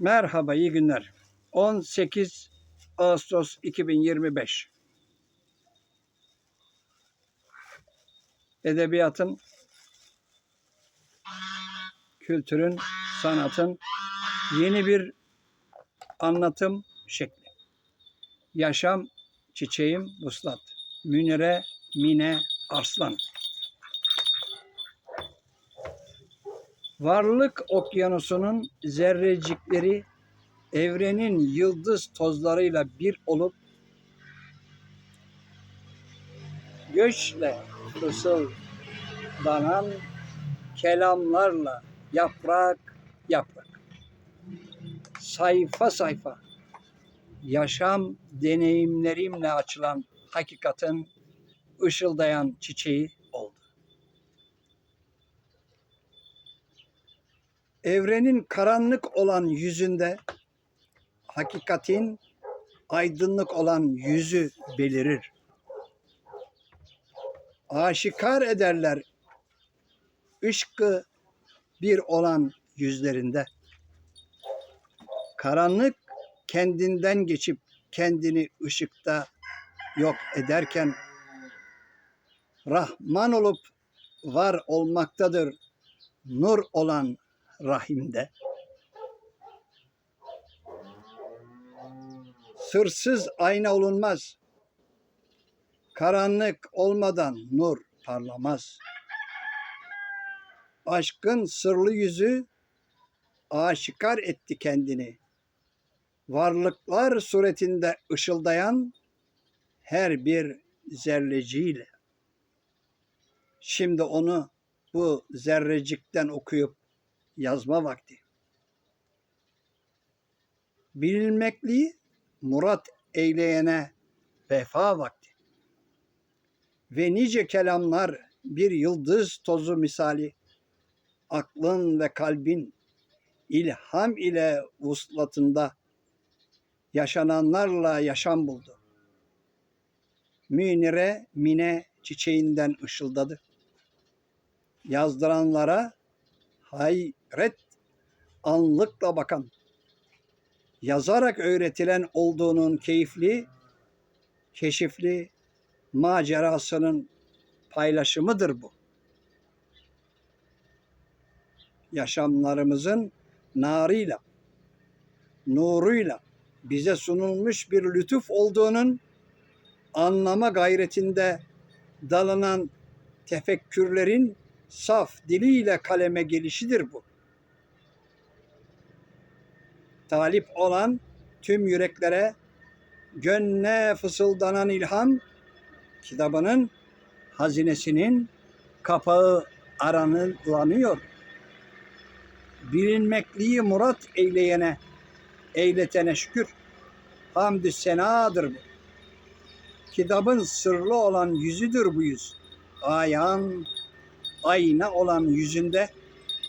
Merhaba, iyi günler. 18 Ağustos 2025. Edebiyatın, kültürün, sanatın yeni bir anlatım şekli. Yaşam çiçeğim vuslat. Münire Mine Arslan. Varlık okyanusunun zerrecikleri evrenin yıldız tozlarıyla bir olup göçle fısıldanan kelamlarla yaprak yaprak. Sayfa sayfa yaşam deneyimlerimle açılan hakikatin ışıldayan çiçeği oldu. Evrenin karanlık olan yüzünde hakikatin aydınlık olan yüzü belirir. Aşikar ederler ışkı bir olan yüzlerinde. Karanlık kendinden geçip kendini ışıkta yok ederken Rahman olup var olmaktadır nur olan rahimde. Sırsız ayna olunmaz. Karanlık olmadan nur parlamaz. Aşkın sırlı yüzü aşikar etti kendini. Varlıklar suretinde ışıldayan her bir zerreciyle. Şimdi onu bu zerrecikten okuyup yazma vakti. Bilinmekliği murat eyleyene vefa vakti. Ve nice kelamlar bir yıldız tozu misali aklın ve kalbin ilham ile vuslatında yaşananlarla yaşam buldu. Münire mine çiçeğinden ışıldadı. Yazdıranlara hayret anlıkla bakan, yazarak öğretilen olduğunun keyifli, keşifli macerasının paylaşımıdır bu. Yaşamlarımızın narıyla, nuruyla bize sunulmuş bir lütuf olduğunun anlama gayretinde dalanan tefekkürlerin saf diliyle kaleme gelişidir bu. Talip olan tüm yüreklere gönle fısıldanan ilham kitabının hazinesinin kapağı aranılanıyor. Bilinmekliği murat eyleyene, eyletene şükür. Hamdü senadır bu. Kitabın sırlı olan yüzüdür bu yüz. Ayan, ayna olan yüzünde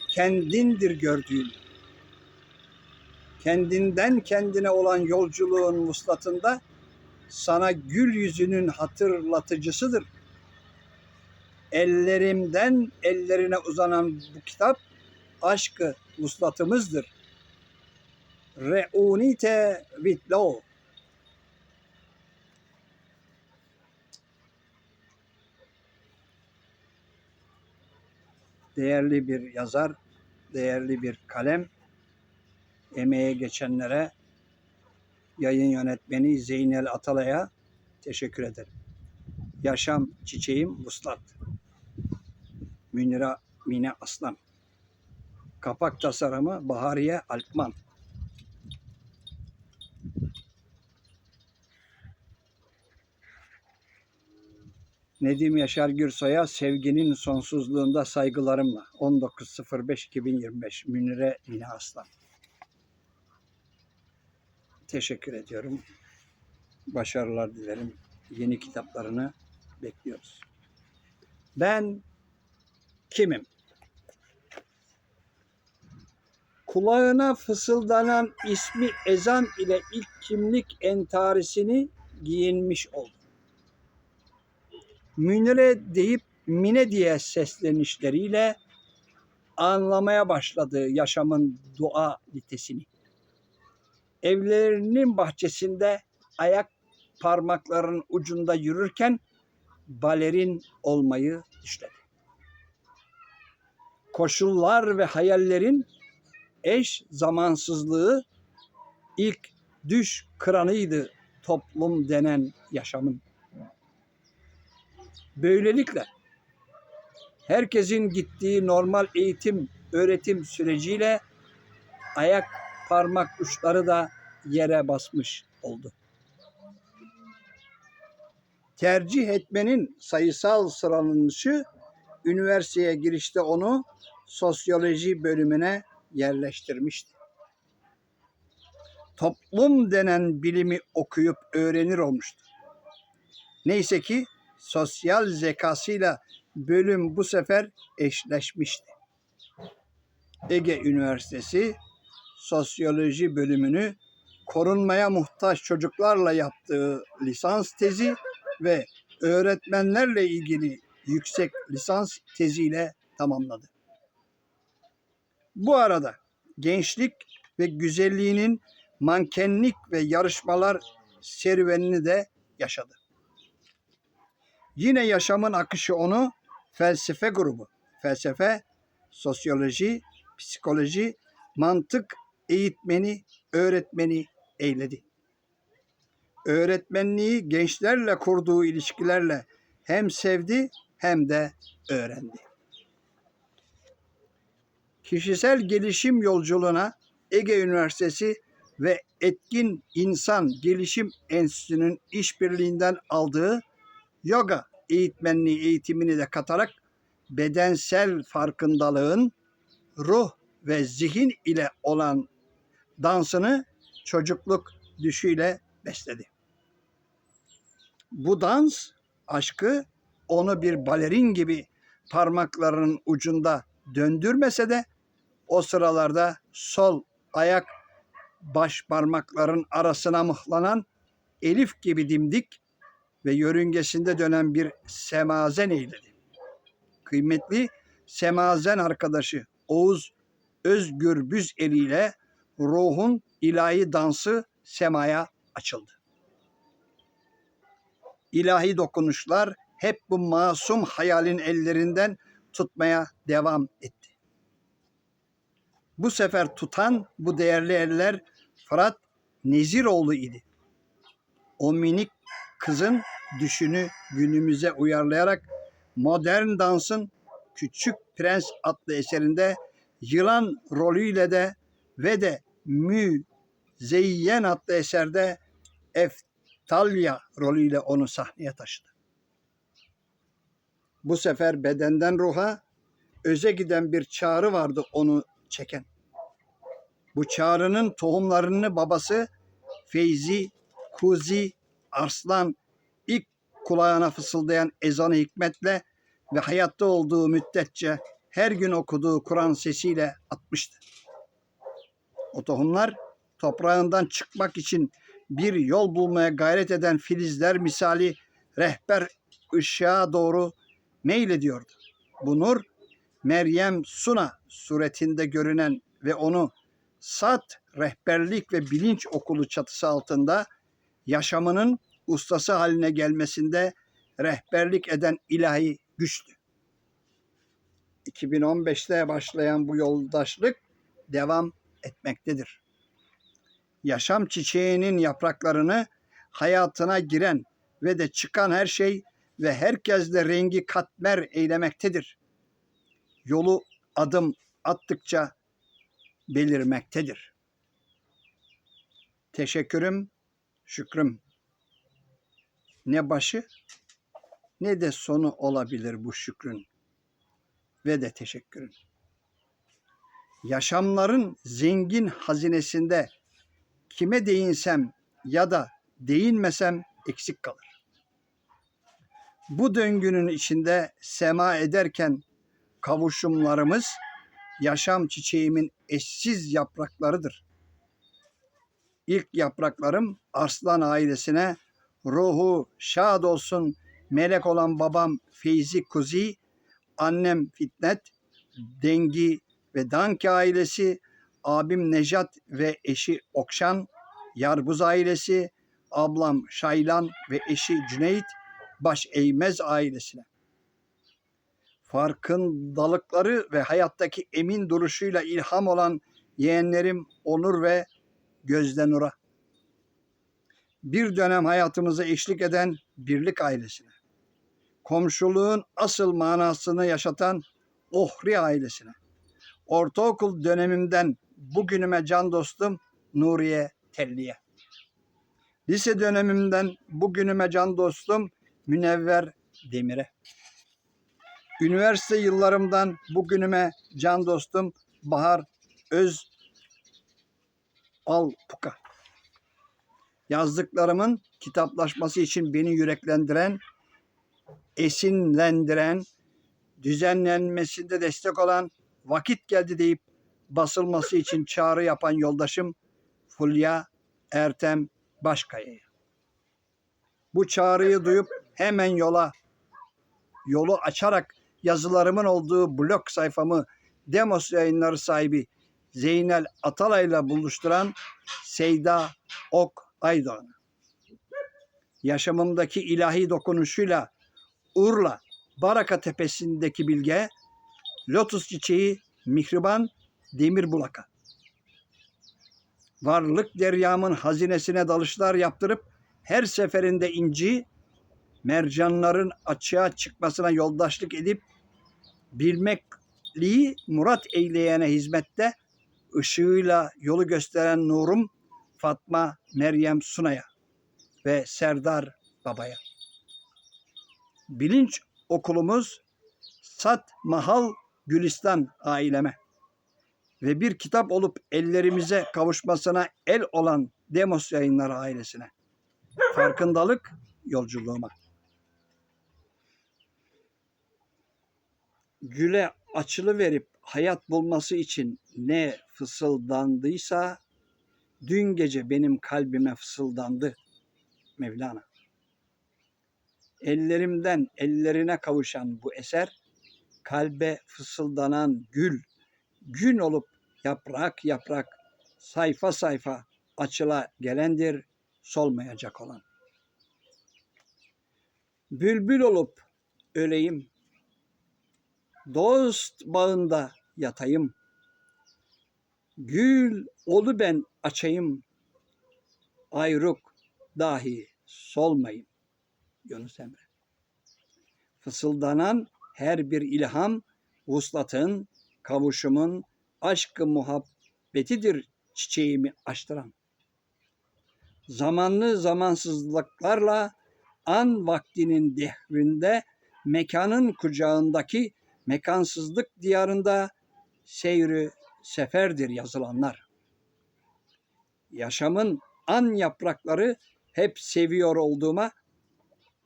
kendindir gördüğün. Kendinden kendine olan yolculuğun vuslatında sana gül yüzünün hatırlatıcısıdır. Ellerimden ellerine uzanan bu kitap aşkı vuslatımızdır. Reunite vitlo. Değerli bir yazar, değerli bir kalem, emeğe geçenlere, yayın yönetmeni Zeynel Atalay'a teşekkür ederim. Yaşam çiçeğim Vuslat. Münira Mine Aslan. Kapak tasarımı Bahariye Alpman. Nedim Yaşar Gürsoy'a sevginin sonsuzluğunda saygılarımla 19.05.2025 Münire Mine Aslan. Teşekkür ediyorum. Başarılar dilerim. Yeni kitaplarını bekliyoruz. Ben kimim? Kulağına fısıldanan ismi ezan ile ilk kimlik entarisini giyinmiş oldu. Münire deyip Mine diye seslenişleriyle anlamaya başladı yaşamın dua litesini. Evlerinin bahçesinde ayak parmaklarının ucunda yürürken balerin olmayı düşledi. Koşullar ve hayallerin eş zamansızlığı ilk düş kıranıydı toplum denen yaşamın. Böylelikle herkesin gittiği normal eğitim öğretim süreciyle ayak parmak uçları da yere basmış oldu. Tercih etmenin sayısal sıralanışı üniversiteye girişte onu sosyoloji bölümüne yerleştirmişti. Toplum denen bilimi okuyup öğrenir olmuştu. Neyse ki sosyal zekasıyla bölüm bu sefer eşleşmişti. Ege Üniversitesi Sosyoloji bölümünü korunmaya muhtaç çocuklarla yaptığı lisans tezi ve öğretmenlerle ilgili yüksek lisans teziyle tamamladı. Bu arada gençlik ve güzelliğinin mankenlik ve yarışmalar serüvenini de yaşadı. Yine yaşamın akışı onu felsefe grubu, felsefe, sosyoloji, psikoloji, mantık eğitmeni, öğretmeni eyledi. Öğretmenliği gençlerle kurduğu ilişkilerle hem sevdi hem de öğrendi. Kişisel gelişim yolculuğuna Ege Üniversitesi ve Etkin İnsan Gelişim Enstitüsü'nün işbirliğinden aldığı yoga eğitmenliği eğitimini de katarak bedensel farkındalığın ruh ve zihin ile olan dansını çocukluk düşüyle besledi. Bu dans aşkı onu bir balerin gibi parmaklarının ucunda döndürmese de o sıralarda sol ayak baş parmakların arasına mıhlanan elif gibi dimdik ve yörüngesinde dönen bir semazen eyledi. Kıymetli semazen arkadaşı Oğuz Özgürbüz eliyle ruhun ilahi dansı semaya açıldı. İlahi dokunuşlar hep bu masum hayalin ellerinden tutmaya devam etti. Bu sefer tutan bu değerli eller Fırat Neziroğlu idi. O minik kızın düşünü günümüze uyarlayarak modern dansın Küçük Prens adlı eserinde yılan rolüyle de ve de Müzeyyen adlı eserde Eftalya rolüyle onu sahneye taşıdı. Bu sefer bedenden ruha öze giden bir çağrı vardı onu çeken. Bu çağrının tohumlarını babası Feyzi, Kuzi, Arslan ilk kulağına fısıldayan ezanı hikmetle ve hayatta olduğu müddetçe her gün okuduğu Kur'an sesiyle atmıştı. O tohumlar toprağından çıkmak için bir yol bulmaya gayret eden filizler misali rehber ışığa doğru meylediyordu. Bu nur Meryem Suna suretinde görünen ve onu Sat Rehberlik ve Bilinç Okulu çatısı altında yaşamının ustası haline gelmesinde rehberlik eden ilahi güçtü. 2015'te başlayan bu yoldaşlık devam etmektedir. Yaşam çiçeğinin yapraklarını hayatına giren ve de çıkan her şey ve herkesle rengi katmer eylemektedir. Yolu adım attıkça belirmektedir. Teşekkürüm, şükrüm. Ne başı ne de sonu olabilir bu şükrün ve de teşekkürün. Yaşamların zengin hazinesinde kime değinsem ya da değinmesem eksik kalır. Bu döngünün içinde sema ederken kavuşumlarımız yaşam çiçeğimin eşsiz yapraklarıdır. İlk yapraklarım Arslan ailesine ruhu şad olsun melek olan babam Feyzi Kuzi, annem Fitnet, Dengi ve Danki ailesi, abim Nejat ve eşi Okşan, Yarbuz ailesi, ablam Şaylan ve eşi Cüneyt baş eğmez ailesine. Farkındalıkları ve hayattaki emin duruşuyla ilham olan yeğenlerim Onur ve Gözde Nur'a. Bir dönem hayatımıza eşlik eden birlik ailesine. Komşuluğun asıl manasını yaşatan Ohri ailesine. Ortaokul dönemimden bugünüme can dostum Nuriye Telliye. Lise dönemimden bugünüme can dostum Münevver Demir'e. Üniversite yıllarımdan bugünüme can dostum Bahar Öz Alpuka. Yazdıklarımın kitaplaşması için beni yüreklendiren, esinlendiren, düzenlenmesinde destek olan, vakit geldi deyip basılması için çağrı yapan yoldaşım Fulya Ertem Başkaya'ya. Bu çağrıyı duyup hemen yola yolu açarak yazılarımın olduğu blog sayfamı Demos yayınları sahibi Zeynel Atalay'la buluşturan Seyda Ok Aydoğan'a. Yaşamımdaki ilahi dokunuşuyla Urla, Baraka Tepesi'ndeki bilge, lotus çiçeği, mihriban, demir bulaka. Varlık deryamın hazinesine dalışlar yaptırıp her seferinde inci, mercanların açığa çıkmasına yoldaşlık edip bilmekliği murat eyleyene hizmette ışığıyla yolu gösteren nurum Fatma Meryem Sunay'a ve Serdar Baba'ya. Bilinç okulumuz Sat Mahal Gülistan aileme ve bir kitap olup ellerimize kavuşmasına el olan Demos Yayınları ailesine. Farkındalık yolculuğuma. Güle açılı verip hayat bulması için ne fısıldandıysa dün gece benim kalbime fısıldandı Mevlana. Ellerimden ellerine kavuşan bu eser kalbe fısıldanan gül, gün olup yaprak yaprak, sayfa sayfa açıla gelendir solmayacak olan. Bülbül olup öleyim, dost bağında yatayım. Gül olu ben açayım, ayruk dahi solmayayım. Yunus Emre. Fısıldanan her bir ilham, vuslatın, kavuşumun, aşkı muhabbetidir çiçeğimi açtıran. Zamanlı zamansızlıklarla an vaktinin dehrinde mekanın kucağındaki mekansızlık diyarında seyri seferdir yazılanlar. Yaşamın an yaprakları hep seviyor olduğuma,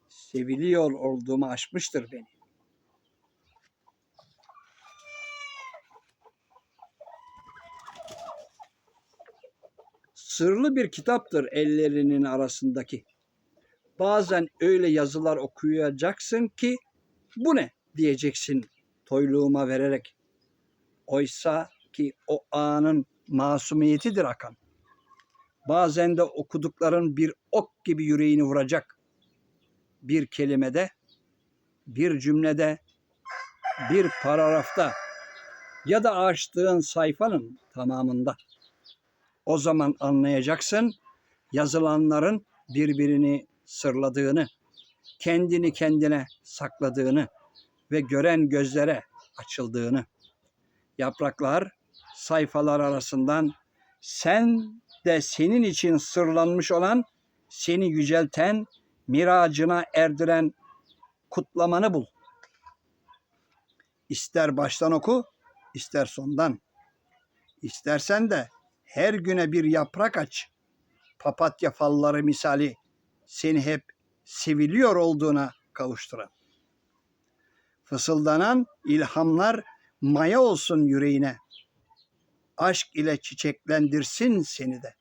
seviliyor olduğuma aşmıştır beni. Sırlı bir kitaptır ellerinin arasındaki. Bazen öyle yazılar okuyacaksın ki bu ne diyeceksin toyluğuma vererek. Oysa ki o anın masumiyetidir akan. Bazen de okudukların bir ok gibi yüreğini vuracak. Bir kelimede, bir cümlede, bir paragrafta ya da açtığın sayfanın tamamında. O zaman anlayacaksın yazılanların birbirini sırladığını, kendini kendine sakladığını ve gören gözlere açıldığını. Yapraklar sayfalar arasından sen de senin için sırlanmış olan, seni yücelten, miracına erdiren kutlamanı bul. İster baştan oku, ister sondan. İstersen de her güne bir yaprak aç. Papatya falları misali seni hep seviliyor olduğuna kavuşturan. Fısıldanan ilhamlar maya olsun yüreğine. Aşk ile çiçeklendirsin seni de.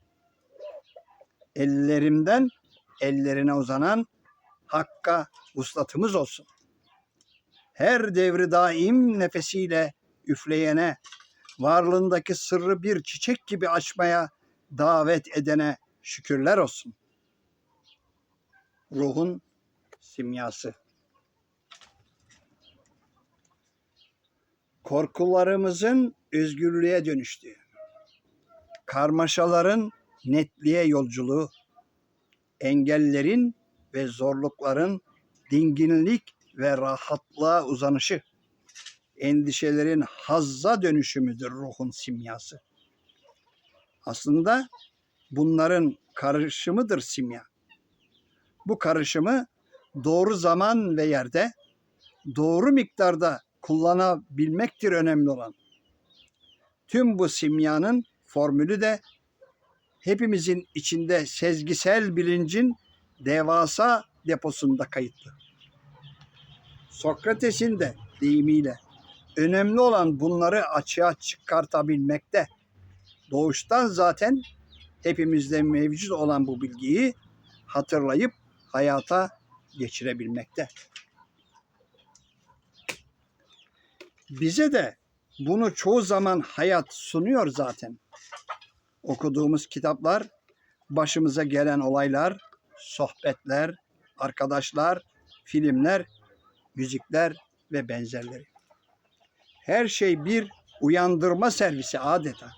Ellerimden ellerine uzanan hakka vuslatımız olsun. Her devri daim nefesiyle üfleyene, varlığındaki sırrı bir çiçek gibi açmaya davet edene Şükürler olsun. Ruhun simyası. Korkularımızın özgürlüğe dönüştüğü, karmaşaların netliğe yolculuğu, engellerin ve zorlukların dinginlik ve rahatlığa uzanışı, endişelerin hazza dönüşümüdür ruhun simyası. Aslında bunların karışımıdır simya. Bu karışımı doğru zaman ve yerde, doğru miktarda kullanabilmektir önemli olan. Tüm bu simyanın formülü de hepimizin içinde sezgisel bilincin devasa deposunda kayıtlı. Sokrates'in de deyimiyle önemli olan bunları açığa çıkartabilmekte. Doğuştan zaten hepimizde mevcut olan bu bilgiyi hatırlayıp hayata geçirebilmekte. Bize de bunu çoğu zaman hayat sunuyor zaten. Okuduğumuz kitaplar, başımıza gelen olaylar, sohbetler, arkadaşlar, filmler, müzikler ve benzerleri. Her şey bir uyandırma servisi adeta.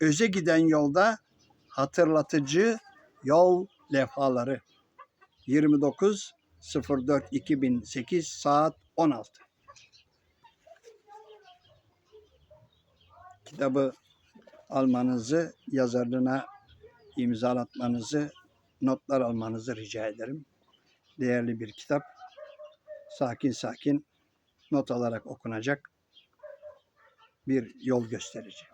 Öze giden yolda hatırlatıcı yol levhaları. 29.04.2008 saat 16. Kitabı almanızı, yazarlığına imzalatmanızı, notlar almanızı rica ederim. Değerli bir kitap. Sakin sakin not alarak okunacak bir yol gösterici.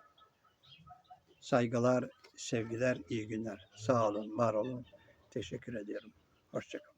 Saygılar, sevgiler, iyi günler. Sağ olun, var olun. Teşekkür ediyorum. Hoşçakalın.